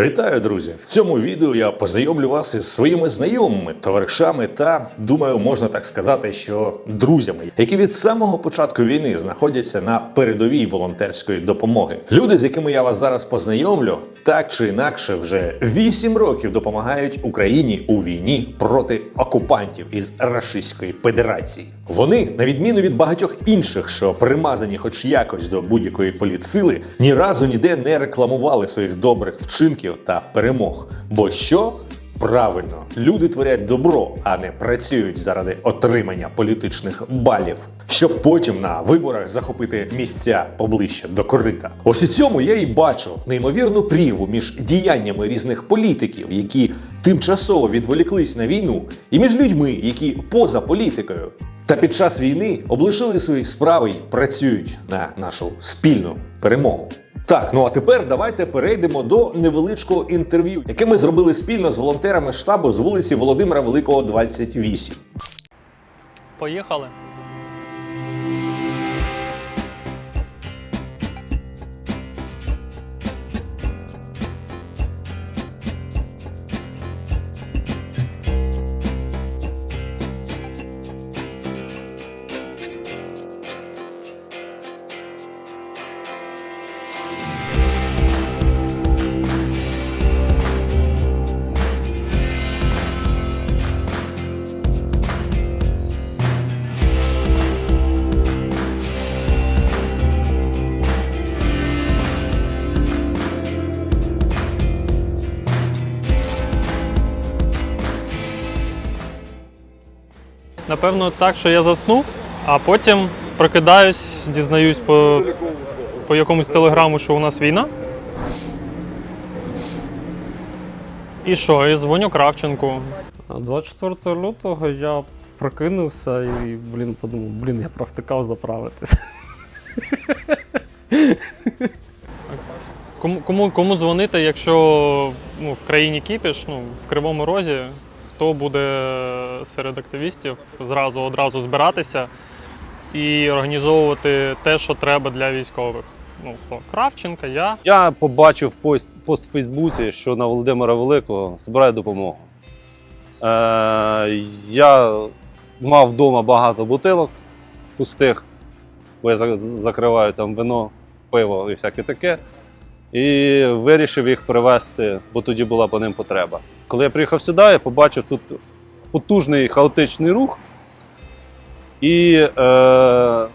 Вітаю, друзі! В цьому відео я познайомлю вас із своїми знайомими, товаришами та, думаю, можна так сказати, що друзями, які від самого початку війни знаходяться на передовій волонтерської допомоги. Люди, з якими я вас зараз познайомлю, так чи інакше, вже 8 років допомагають Україні у війні проти окупантів із Рашистської Федерації. Вони, на відміну від багатьох інших, що примазані хоч якось до будь-якої політсили, ні разу ніде не рекламували своїх добрих вчинків та перемог. Бо що? Правильно, люди творять добро, а не працюють заради отримання політичних балів, щоб потім на виборах захопити місця поближче до корита. Ось у цьому я і бачу неймовірну прірву між діяннями різних політиків, які тимчасово відволіклись на війну, і між людьми, які поза політикою. Та під час війни облишили свої справи й працюють на нашу спільну перемогу. Так, ну а тепер давайте перейдемо до невеличкого інтерв'ю, яке ми зробили спільно з волонтерами штабу з вулиці Володимира Великого, 28. Поїхали. Напевно, так, що я заснув, а потім прокидаюсь, дізнаюсь по, по якомусь телеграму, що у нас війна. І що? І дзвоню Кравченку. 24 лютого я прокинувся і, блін, подумав, блін, я провтикав заправитись. Кому, кому, кому дзвонити, якщо ну, в країні кіпіш, ну, в Кривому Розі, хто буде серед активістів зразу одразу збиратися і організовувати те, що треба для військових. Ну, хто? Кравченка, я. Я побачив пост, пост в Фейсбуці, що на Володимира Великого збирає допомогу. Е, я мав вдома багато бутилок пустих, бо я закриваю там вино, пиво і всяке таке. І вирішив їх привезти, бо тоді була по ним потреба. Коли я приїхав сюди, я побачив тут потужний хаотичний рух. І е,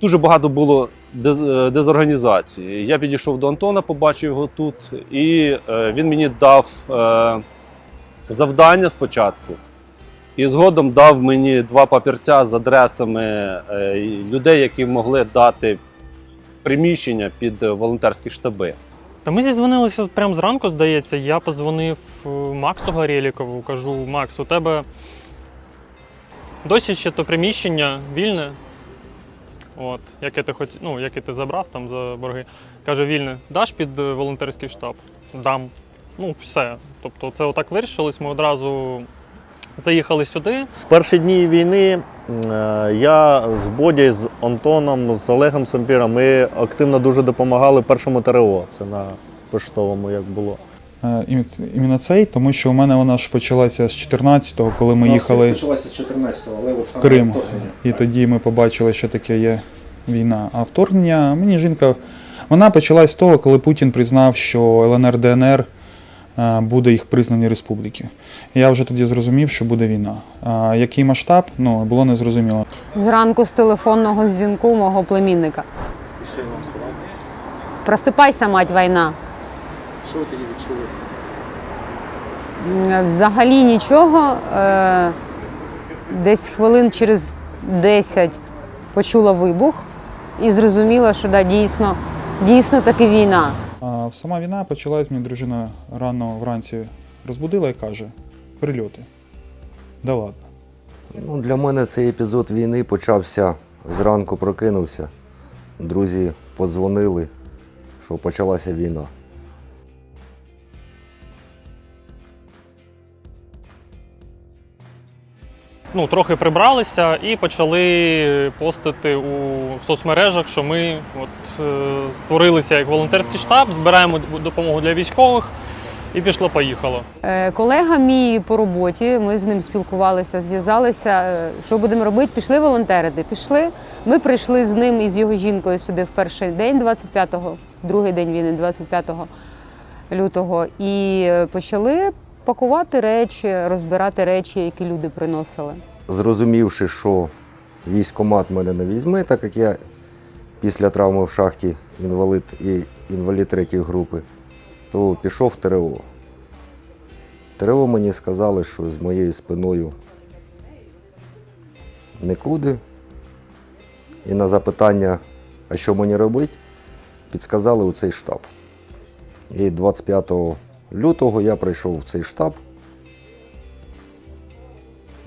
дуже багато було е, дезорганізації. Я підійшов до Антона, побачив його тут, і е, він мені дав е, завдання спочатку. І згодом дав мені два папірця з адресами е, людей, які могли дати приміщення під волонтерські штаби. Та ми зізвонилися прямо зранку, здається. Я позвонив е, Максу Горєлікову, кажу: Макс, у тебе досі ще то приміщення вільне. От, яке ти хоч, ну, яке ти забрав там за борги. Каже, вільне, даш під е, волонтерський штаб? Дам. Ну, все. Тобто, це отак вирішилось. Ми одразу заїхали сюди. В перші дні війни е, я з Боді, з Антоном, з Олегом Сампіром ми активно дуже допомагали першому ТРО. Це на поштовому як було. Е, Іменно цей, тому що у мене вона ж почалася з 14-го, коли ми їхали Почалася з 14-го, але от саме Крим. І тоді ми побачили, що таке є війна. А вторгнення мені жінка. Вона почалась з того, коли Путін признав, що ЛНР ДНР буде їх признані республіки. Я вже тоді зрозумів, що буде війна. А який масштаб, ну було незрозуміло. Зранку з телефонного дзвінку мого племінника. І що я вам сказав? Просипайся, мать війна. Що ви тоді відчули? Взагалі нічого. Е, Десь хвилин через 10 почула вибух і зрозуміла, що да, дійсно, дійсно таки війна. Сама війна почалась, мені дружина рано вранці розбудила і каже: прильоти. Да ладно. Ну, для мене цей епізод війни почався зранку прокинувся. Друзі подзвонили, що почалася війна. Ну, трохи прибралися і почали постити у соцмережах, що ми от, е, створилися як волонтерський штаб, збираємо допомогу для військових і пішло-поїхало. Е, Колега мій по роботі, ми з ним спілкувалися, зв'язалися. е, Що будемо робити? Пішли волонтерити. Пішли. Ми прийшли з ним і з його жінкою сюди в перший день, 25-го, другий день війни, 25 лютого, і е, почали пакувати речі, розбирати речі, які люди приносили. Зрозумівши, що військкомат мене не візьме, так як я після травми в шахті інвалид і інвалід третьої групи, то пішов в ТРО. ТРО мені сказали, що з моєю спиною нікуди. І на запитання, а що мені робити, підсказали у цей штаб. І 25 лютого я прийшов в цей штаб.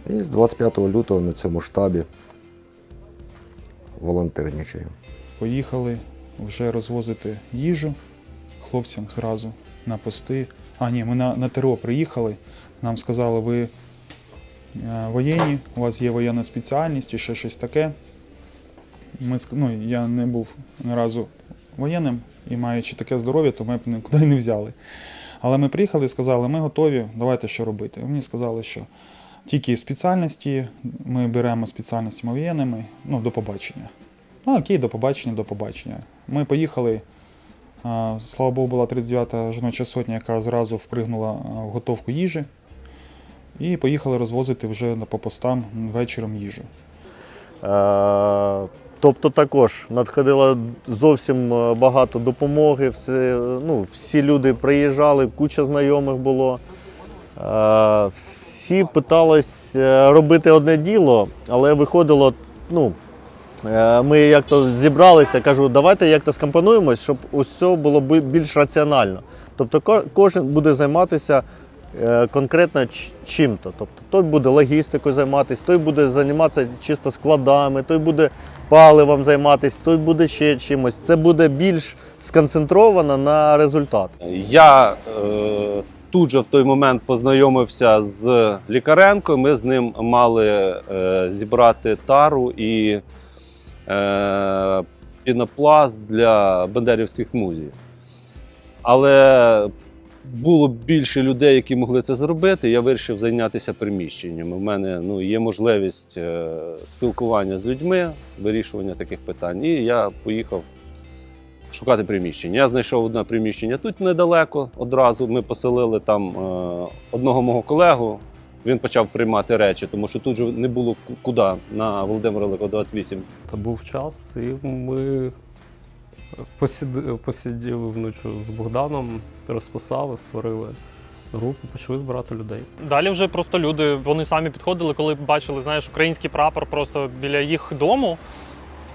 І з 25 лютого на цьому штабі волонтерничаю. Поїхали вже розвозити їжу хлопцям зразу на пости. А, ні, ми на, на ТРО приїхали. Нам сказали, ви е, воєнні, у вас є воєнна спеціальність і ще щось таке. Ми, ну, я не був ні разу воєнним і маючи таке здоров'я, то ми б нікуди не взяли. Але ми приїхали і сказали, ми готові, давайте що робити. Мені сказали, що тільки спеціальності, ми беремо спеціальності воєнними, ну, до побачення. Ну, окей, до побачення, до побачення. Ми поїхали. Слава Богу, була 39-та жіноча сотня, яка зразу впригнула в готовку їжі. І поїхали розвозити вже по постам вечором їжу. Тобто також надходило зовсім е, багато допомоги. Всі, ну, всі люди приїжджали, куча знайомих було. Е, Всі питались е, робити одне діло, але виходило, ну, ми як то зібралися, кажу, давайте як то скомпонуємось, щоб усе було більш раціонально. Тобто кожен буде займатися конкретно чим-то. Тобто той буде логістикою займатися, той буде займатися чисто складами, той буде паливом займатися, той буде ще чимось. Це буде більш сконцентровано на результат. Я е, тут же в той момент познайомився з Лікаренко. Ми з ним мали е, зібрати тару і е, пінопласт для бендерівських смузій. Але було більше людей, які могли це зробити. Я вирішив зайнятися приміщеннями. У мене ну, є можливість е, спілкування з людьми, вирішування таких питань. І я поїхав шукати приміщення. Я знайшов одне приміщення тут недалеко. Одразу ми поселили там е, одного мого колегу. Він почав приймати речі, тому що тут же не було куди на Володимира Великого 28. Та був час, і ми посиділи вночі з Богданом, розписали, створили групу, почали збирати людей. Далі вже просто люди вони самі підходили, коли бачили, знаєш, український прапор просто біля їх дому.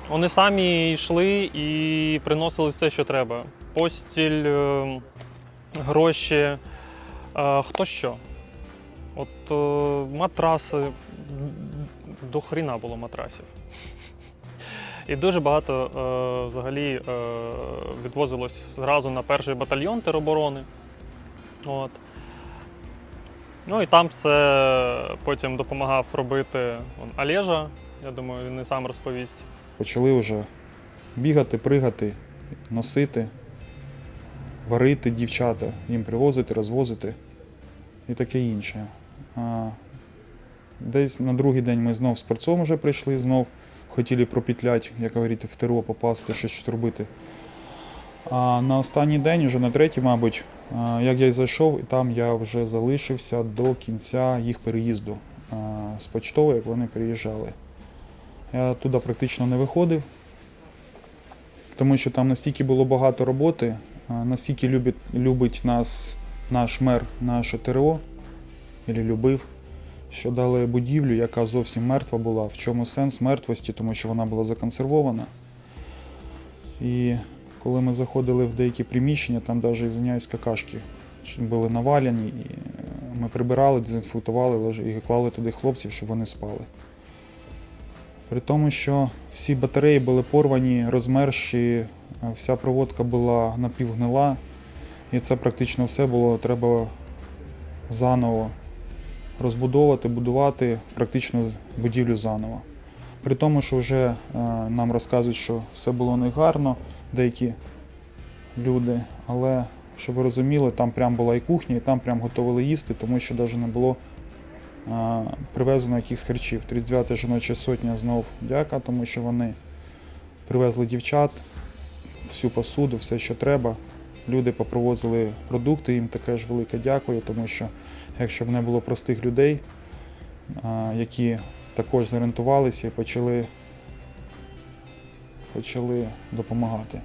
Вони самі йшли і приносили все, що треба: постіль, е, гроші, е, хто що. От е, матраси, до хріна було матрасів. І дуже багато е, взагалі е, відвозилось зразу на перший батальйон тероборони. От. Ну і там все потім допомагав робити он, Олежа. Я думаю, він і сам розповість. Почали вже бігати, пригати, носити, варити дівчата, їм привозити, розвозити і таке інше. А десь на другий день ми знов з перцом вже прийшли, знов хотіли пропітлять, як говорите, в ТРО попасти, щось робити. А на останній день, вже на третій, мабуть, як я й зайшов, і там я вже залишився до кінця їх переїзду з почтової, як вони приїжджали. Я туди практично не виходив, тому що там настільки було багато роботи, настільки любить, любить нас наш мер, наше ТРО, або любив, що дали будівлю, яка зовсім мертва була. В чому сенс мертвості, тому що вона була законсервована. І коли ми заходили в деякі приміщення, там навіть, извиняюсь, какашки були наваляні, і ми прибирали, дезінфектували і клали туди хлопців, щоб вони спали. При тому, що всі батареї були порвані, розмерші, вся проводка була напівгнила, і це практично все було треба заново розбудовувати, будувати практично будівлю заново. При тому, що вже е, нам розказують, що все було не гарно, деякі люди, але щоб ви розуміли, там прям була і кухня, і там прям готували їсти, тому що навіть не було е, привезено якихось харчів. 39-та жіноча сотня знов дяка, тому що вони привезли дівчат, всю посуду, все, що треба. Люди попривозили продукти, їм таке ж велике дякую, тому що якщо б не було простих людей, які також зорієнтувалися і почали, почали допомагати,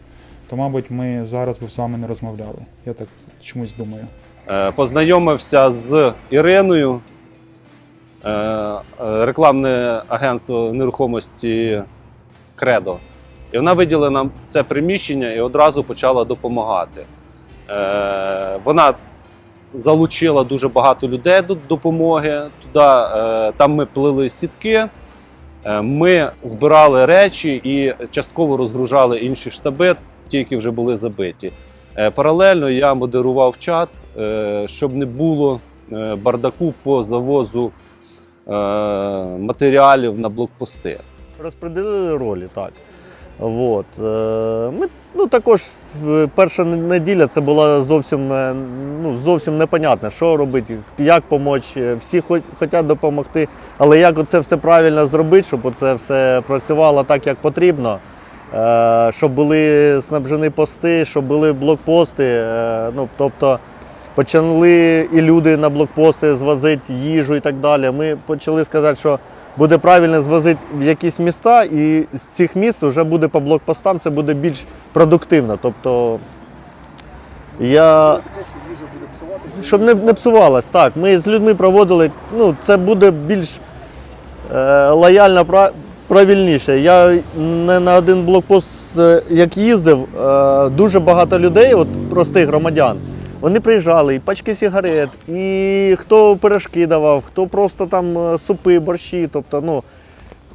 то, мабуть, ми зараз б з вами не розмовляли. Я так чомусь думаю. Е, Познайомився з Іриною, е, е, рекламне агентство нерухомості Кредо. І вона виділила нам це приміщення і одразу почала допомагати. Е, Вона залучила дуже багато людей до допомоги. Туди, е, там ми плели сітки, е, ми збирали речі і частково розгружали інші штаби, ті, які вже були забиті. Паралельно я модерував чат, щоб не було бардаку по завозу матеріалів на блокпости. Розподілили ролі, так. От. е, Ми, ну, також е, перша неділя це була зовсім, е, ну, зовсім непонятно, що робити, як допомогти. Всі хочуть допомогти, але як це все правильно зробити, щоб це все працювало так, як потрібно. Щоб були снабжені пости, щоб були блокпости. Ну, тобто почали і люди на блокпости звозити їжу і так далі. Ми почали сказати, що буде правильно звозити в якісь міста, і з цих міст вже буде по блокпостам, це буде більш продуктивно. Тобто я. Щоб не, не псувалось, так. Ми з людьми проводили, ну, це буде більш е, лояльно, пра- правильніше. Я не на один блокпост, е, як їздив, е, дуже багато людей, от простих громадян, вони приїжджали, і пачки сигарет, і хто пирожки давав, хто просто там е, супи, борщі. Тобто, ну,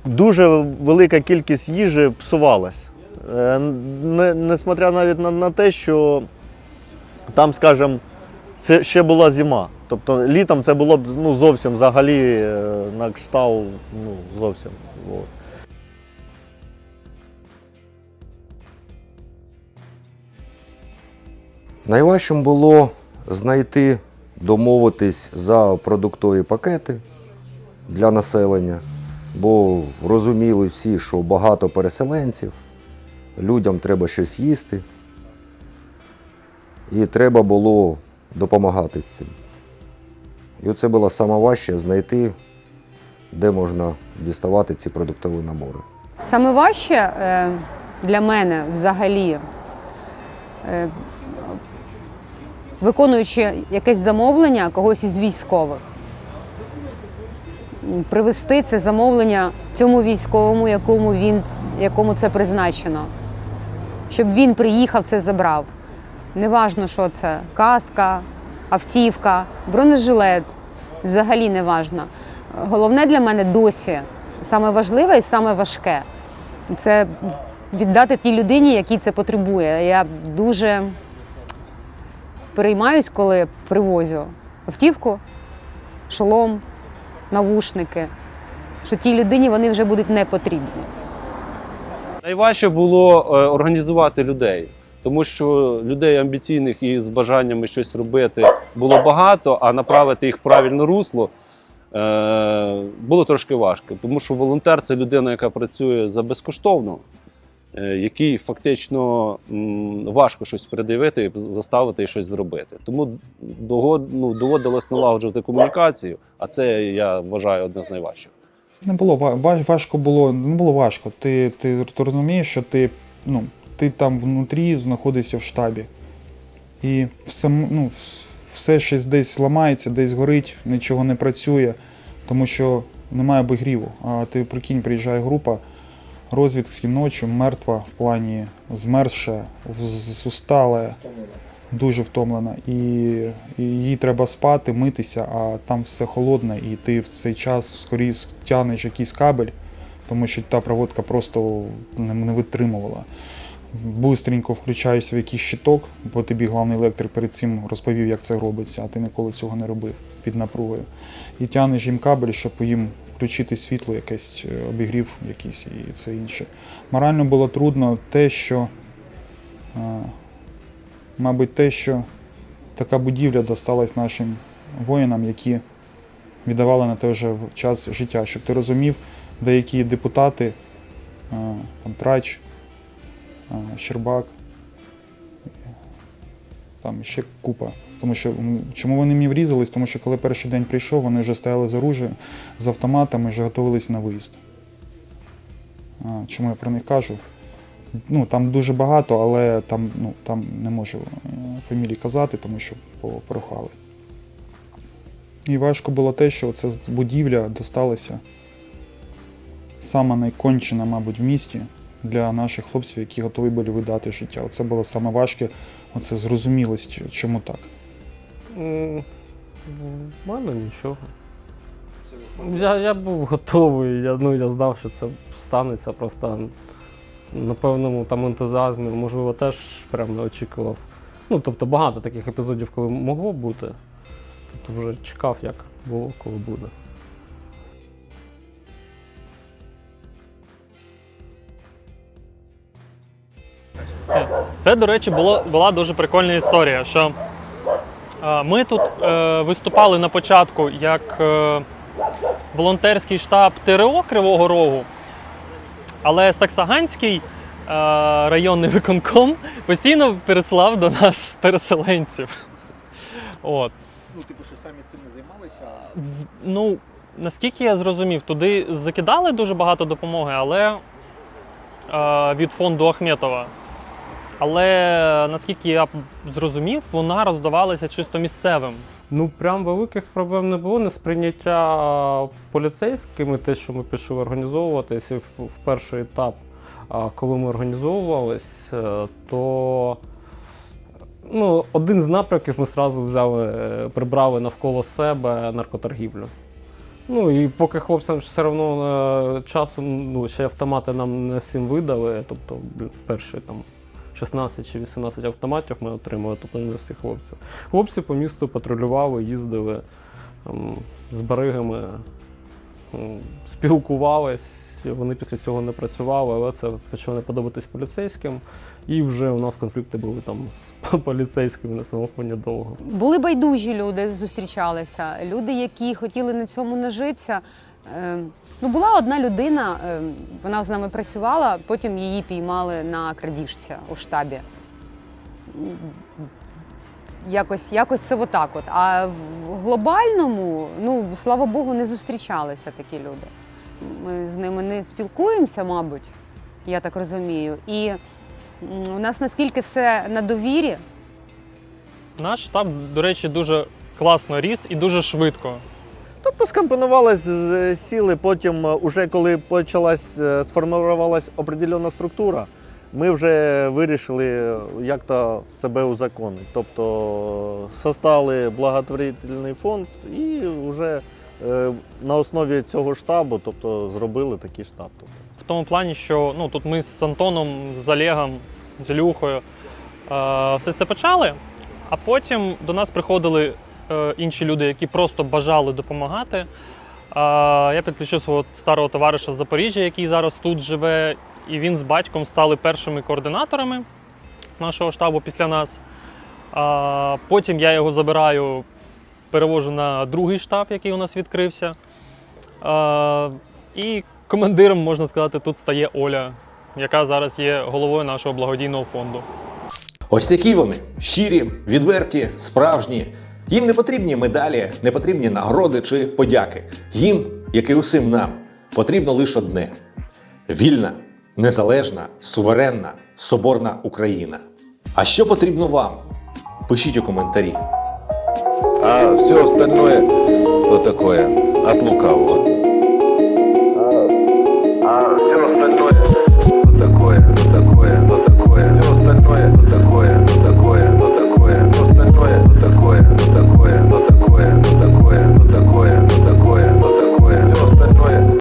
дуже велика кількість їжі псувалась. Е, не, несмотря навіть на, на те, що там, скажімо, це ще була зима. Тобто літом це було б ну, зовсім взагалі е, на кшталт, ну, зовсім. От. Найважчим було знайти, домовитись за продуктові пакети для населення, бо розуміли всі, що багато переселенців, людям треба щось їсти. І треба було допомагати з цим. І оце було найважче знайти, де можна діставати ці продуктові набори. Саме важче е, для мене взагалі, е, виконуючи якесь замовлення когось із військових, привести це замовлення цьому військовому, якому, він, якому це призначено, щоб він приїхав, це забрав. Неважно, що це каска, автівка, бронежилет, взагалі не важно. Головне для мене досі саме важливе і саме важке це віддати тій людині, якій це потребує. Я дуже переймаюсь, коли привозю автівку, шолом, навушники, що тій людині вони вже будуть не потрібні. Найважче було е, організувати людей, тому що людей амбіційних і з бажаннями щось робити було багато, а направити їх в правильне русло е, було трошки важко. Тому що волонтер це людина, яка працює за безкоштовно, який фактично важко щось передивити, і заставити і щось зробити. Тому ну, доводилось налагоджувати комунікацію, а це я вважаю одне з найважчих. Не було ва- ва- важко було, не було важко. Ти, ти, ти розумієш, що ти, ну, ти там внутрі знаходишся в штабі. І все, ну, все щось десь ламається, десь горить, нічого не працює, тому що немає обігріву. А ти прикинь, приїжджає група розвідки ночі, мертва в плані змерзша, в- дуже втомлена. І, і їй треба спати, митися, а там все холодне, і ти в цей час скоріше тягнеш якийсь кабель, тому що та проводка просто не, витримувала. бистренько включаєшся в якийсь щиток, бо тобі главний електрик перед цим розповів, як це робиться, а ти ніколи цього не робив під напругою. І тягнеш їм кабель, щоб їм включити світло, якесь е, обігрів якийсь і це інше. Морально було трудно те, що, е, мабуть, те, що така будівля досталась нашим воїнам, які віддавали на те вже час життя, щоб ти розумів, деякі депутати, е, там Трач, Щербак, там ще купа. Тому що чому вони мені врізались? Тому що коли перший день прийшов, вони вже стояли з оружієм, з автоматами, вже готувалися на виїзд. Чому я про них кажу? Ну, там дуже багато, але там, ну, там не можу е, фамілії казати, тому що по- порохали. І важко було те, що ця будівля досталася сама найкончена, мабуть, в місті для наших хлопців, які готові були видати життя. Оце було саме оце зрозумілость, чому так. М, В мене нічого. Я, я був готовий, я, ну, я знав, що це станеться просто на певному там ентузіазмі, можливо, теж прям не очікував. Ну, тобто багато таких епізодів, коли могло бути. Тобто вже чекав, як було, коли буде. Це, до речі, було, була дуже прикольна історія, що ми тут е, виступали на початку як е, волонтерський штаб ТРО Кривого Рогу, але Саксаганський е, районний виконком постійно пересилав до нас переселенців. От. Ну, типу, що самі цим не займалися. Ну, наскільки я зрозумів, туди закидали дуже багато допомоги, але е, від фонду Ахметова. Але наскільки я зрозумів, вона роздавалася чисто місцевим. Ну, прям великих проблем не було. Несприйняття поліцейськими, те, що ми пішли організовуватися в, перший етап, коли ми організовувались, е, то ну, один з напрямків ми одразу взяли, е, прибрали навколо себе наркоторгівлю. Ну і поки хлопцям все одно е, часом ну, ще автомати нам не всім видали, тобто перші там 16 чи 18 автоматів ми отримали, тобто не всіх хлопців. Хлопці по місту патрулювали, їздили ем, з баригами, ем, спілкувались. Вони після цього не працювали, але це почало не подобатись поліцейським. І вже у нас конфлікти були там з поліцейськими на самому довго. Були байдужі люди, зустрічалися. Люди, які хотіли на цьому нажитися. Ну, була одна людина, е, вона з нами працювала, потім її піймали на крадіжця у штабі. Якось, якось це отак. От. А в глобальному, ну, слава Богу, не зустрічалися такі люди. Ми з ними не спілкуємося, мабуть, я так розумію. І у нас наскільки все на довірі, Наш штаб, до речі, дуже класно ріс і дуже швидко. Тобто скомпонувалися, з- сіли, потім, е, уже коли почалась, е, сформувалась определена структура, ми вже вирішили е, як-то себе узаконити. Тобто составили благотворительний фонд і вже е, на основі цього штабу тобто, зробили такий штаб. Тобто. В тому плані, що ну, тут ми з Антоном, з Олегом, з Ілюхою е, все це почали, а потім до нас приходили е, інші люди, які просто бажали допомагати. Е, я підключив свого старого товариша з Запоріжжя, який зараз тут живе, і він з батьком стали першими координаторами нашого штабу після нас. Потім я його забираю, перевожу на другий штаб, який у нас відкрився. І командиром, можна сказати, тут стає Оля, яка зараз є головою нашого благодійного фонду. Ось такі вони щирі, відверті, справжні. Їм не потрібні медалі, не потрібні нагороди чи подяки. Їм, як і усім нам, потрібно лише одне: вільна, незалежна, суверенна, соборна Україна. А що потрібно вам? Пишіть у коментарі. А все остальное, то такое, от лукавого. А все остальное, то такое,